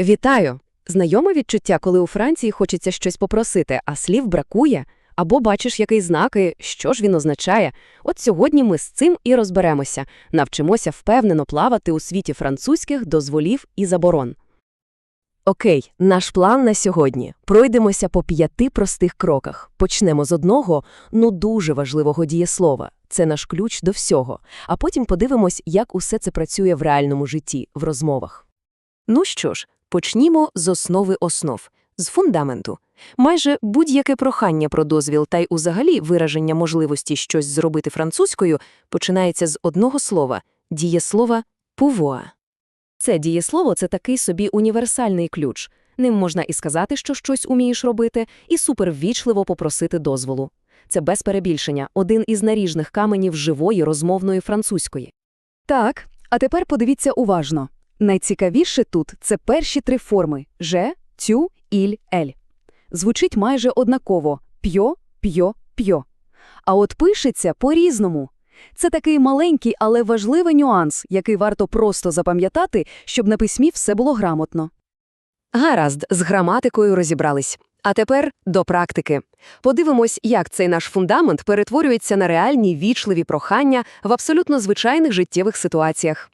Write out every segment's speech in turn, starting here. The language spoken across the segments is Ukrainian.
Вітаю! Знайоме відчуття, коли у Франції хочеться щось попросити, а слів бракує, або бачиш який знак і що ж він означає. От сьогодні ми з цим і розберемося, навчимося впевнено плавати у світі французьких дозволів і заборон. Окей, наш план на сьогодні. Пройдемося по п'яти простих кроках. Почнемо з одного, ну дуже важливого дієслова. Це наш ключ до всього. А потім подивимось, як усе це працює в реальному житті, в розмовах. Ну що ж, почнімо з основи основ, з фундаменту. Майже будь-яке прохання про дозвіл та й узагалі вираження можливості щось зробити французькою починається з одного слова – дієслова «pouvoir». Це дієслово – це такий собі універсальний ключ. Ним можна і сказати, що щось умієш робити, і суперввічливо попросити дозволу. Це без перебільшення один із наріжних каменів живої розмовної французької. Так, а тепер подивіться уважно. Найцікавіше тут – це перші три форми – «же», «тю», «іль», «ель». Звучить майже однаково – «п'йо», «п'йо», «п'йо». А от пишеться по-різному. Це такий маленький, але важливий нюанс, який варто просто запам'ятати, щоб на письмі все було грамотно. Гаразд, з граматикою розібрались. А тепер до практики. Подивимось, як цей наш фундамент перетворюється на реальні вічливі прохання в абсолютно звичайних життєвих ситуаціях.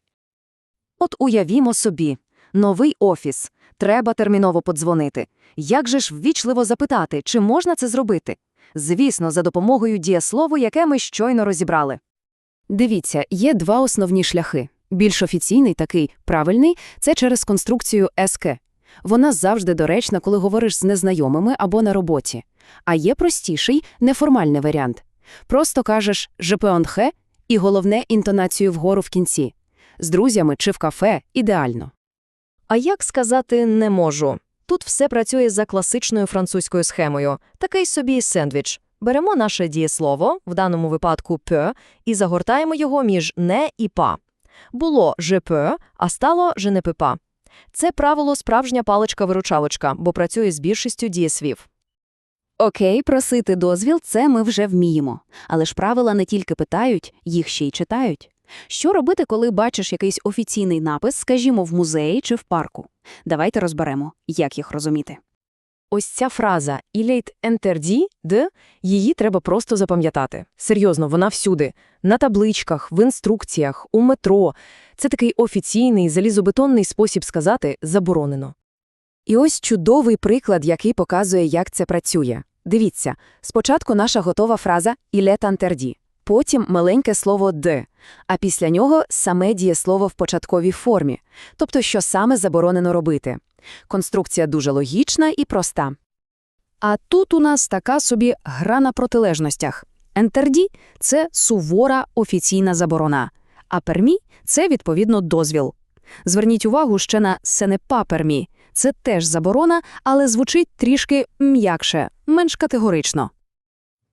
От уявімо собі. Новий офіс. Треба терміново подзвонити. Як же ж ввічливо запитати, чи можна це зробити? Звісно, за допомогою дієслову, яке ми щойно розібрали. Дивіться, є два основні шляхи. Більш офіційний, такий правильний – це через конструкцію «СК». Вона завжди доречна, коли говориш з незнайомими або на роботі. А є простіший, неформальний варіант. Просто кажеш «je peux entrer» і головне – інтонацію вгору в кінці. З друзями чи в кафе – ідеально. А як сказати «не можу»? Тут все працює за класичною французькою схемою. Такий собі сендвіч. Беремо наше дієслово, в даному випадку «peut», і загортаємо його між «не» і «па». Було «je peux», а стало «je ne peux pas». Це правило справжня паличка-виручалочка, бо працює з більшістю дієслів. Окей, просити дозвіл – це ми вже вміємо. Але ж правила не тільки питають, їх ще й читають. Що робити, коли бачиш якийсь офіційний напис, скажімо, в музеї чи в парку? Давайте розберемо, як їх розуміти. Ось ця фраза «il est interdit її треба просто запам'ятати. Серйозно, вона всюди. На табличках, в інструкціях, у метро. Це такий офіційний, залізобетонний спосіб сказати «заборонено». І ось чудовий приклад, який показує, як це працює. Дивіться, спочатку наша готова фраза «il est interdit», потім маленьке слово «de», а після нього саме дієслово в початковій формі, тобто що саме заборонено робити. Конструкція дуже логічна і проста. А тут у нас така собі гра на протилежностях. Ентерді – це сувора офіційна заборона, а пермі – це, відповідно, дозвіл. Зверніть увагу ще на «сенепа пермі» – це теж заборона, але звучить трішки м'якше, менш категорично.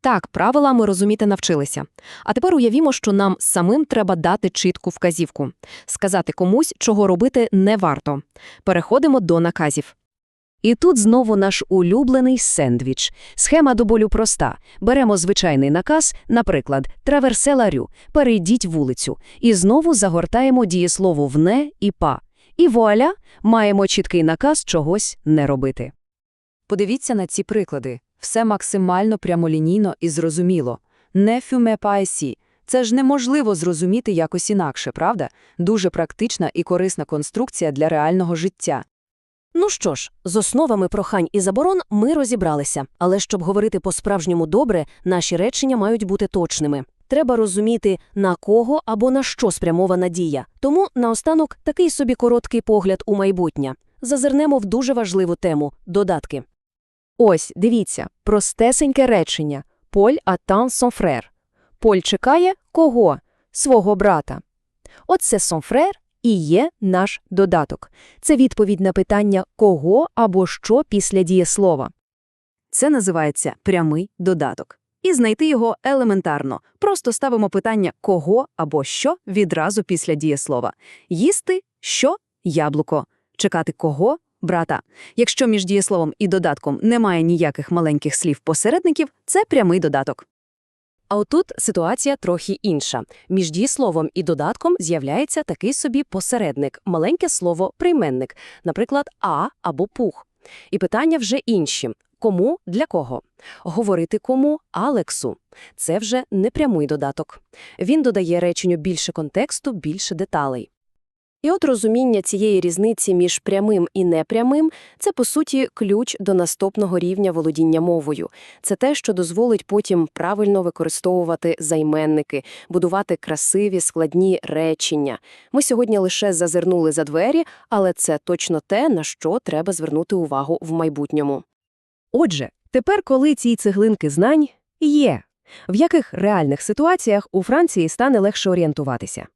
Так, правила ми розуміти навчилися. А тепер уявімо, що нам самим треба дати чітку вказівку. Сказати комусь, чого робити не варто. Переходимо до наказів. І тут знову наш улюблений сендвіч. Схема до болю проста. Беремо звичайний наказ, наприклад, «траверсе ларю» – «перейдіть вулицю», і знову загортаємо дієслово «вне» і «па». І вуаля, маємо чіткий наказ чогось не робити. Подивіться на ці приклади. Все максимально прямолінійно і зрозуміло. Не фюме паесі. Це ж неможливо зрозуміти якось інакше, правда? Дуже практична і корисна конструкція для реального життя. Ну що ж, з основами прохань і заборон ми розібралися, але щоб говорити по-справжньому добре, наші речення мають бути точними. Треба розуміти, на кого або на що спрямована дія. Тому, наостанок, такий собі короткий погляд у майбутнє. Зазирнемо в дуже важливу тему – додатки. Ось, дивіться, простесеньке речення «Поль son frère». Поль чекає кого? Свого брата. Оце frère і є наш додаток. Це відповідь на питання «кого» або «що» після дієслова. Це називається прямий додаток. І знайти його елементарно. Просто ставимо питання «кого» або «що» відразу після дієслова. Їсти – що? Яблуко. Чекати кого? Брата. Якщо між дієсловом і додатком немає ніяких маленьких слів-посередників, це прямий додаток. А отут ситуація трохи інша. Між дієсловом і додатком з'являється такий собі посередник, маленьке слово прийменник, наприклад, а або пух. І питання вже інші. Кому, для кого? Говорити кому – Алексу. Це вже непрямий додаток. Він додає реченню більше контексту, більше деталей. І от розуміння цієї різниці між прямим і непрямим – це, по суті, ключ до наступного рівня володіння мовою. Це те, що дозволить потім правильно використовувати займенники, будувати красиві, складні речення. Ми сьогодні лише зазирнули за двері, але це точно те, на що треба звернути увагу в майбутньому. Отже, тепер, коли ці цеглинки знань є, в яких реальних ситуаціях у Франції стане легше орієнтуватися?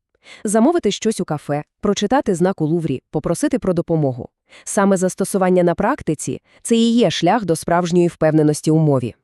Замовити щось у кафе, прочитати знак у Луврі, попросити про допомогу. Саме застосування на практиці – це і є шлях до справжньої впевненості у мові.